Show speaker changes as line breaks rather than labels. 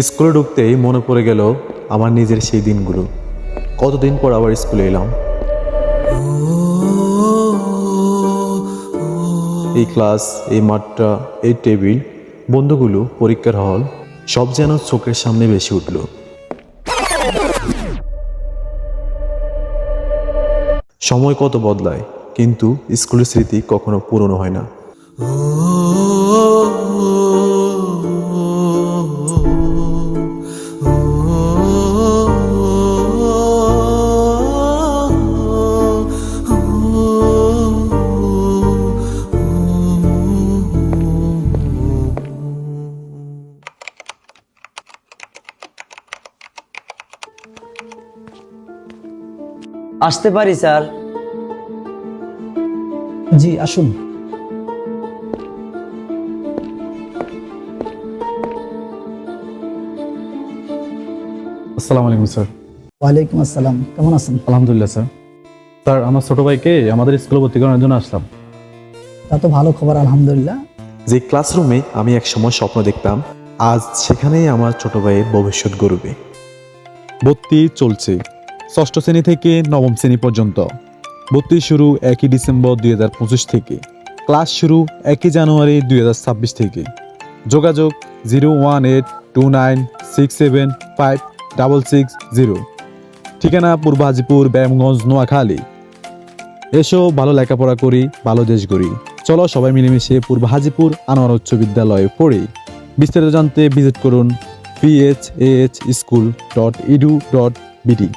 স্কুলে ঢুকতেই মনে পড়ে গেল আমার নিজের সেই দিনগুলো। কতদিন পর আবার স্কুলে এলাম। এই ক্লাস, এই মাঠটা, এই টেবিল, বন্ধুগুলো, পরীক্ষার হল, সব যেন চোখের সামনে বেশি উঠল। সময় কত বদলায়, কিন্তু স্কুলের স্মৃতি কখনো পুরনো হয় না।
আসতে পারি স্যার?
জি আসুন।
আসসালামু আলাইকুম স্যার।
ওয়ালাইকুম আসসালাম। কেমন আছেন?
আলহামদুলিল্লাহ স্যার। স্যার আমার ছোট ভাইকে আমাদের স্কুলে ভর্তি করানোর জন্য আসলাম।
তা তো ভালো খবর আলহামদুলিল্লাহ।
যে ক্লাসরুমে আমি এক সময় স্বপ্ন দেখতাম আজ সেখানেই আমার ছোট ভাইয়ের ভবিষ্যৎ গড়বে।
ভর্তি চলছে। ষষ্ঠ শ্রেণি থেকে নবম শ্রেণি পর্যন্ত। ভর্তি শুরু একই ডিসেম্বর দুই হাজার পঁচিশ থেকে। ক্লাস শুরু একই জানুয়ারি দুই হাজার ছাব্বিশ থেকে। যোগাযোগ zero one eight two nine six seven five double six zero. ঠিকানা পূর্ব হাজিপুর, ব্যায়ামগঞ্জ, নোয়াখালী। এসো, ভালো লেখাপড়া করি, ভালো দেশ গড়ি। চলো সবাই মিলেমিশে পূর্ব হাজিপুর আনোয়ার উচ্চ বিদ্যালয়ে পড়ি। বিস্তারিত জানতে ভিজিট করুন PH AH school dot edu dot BD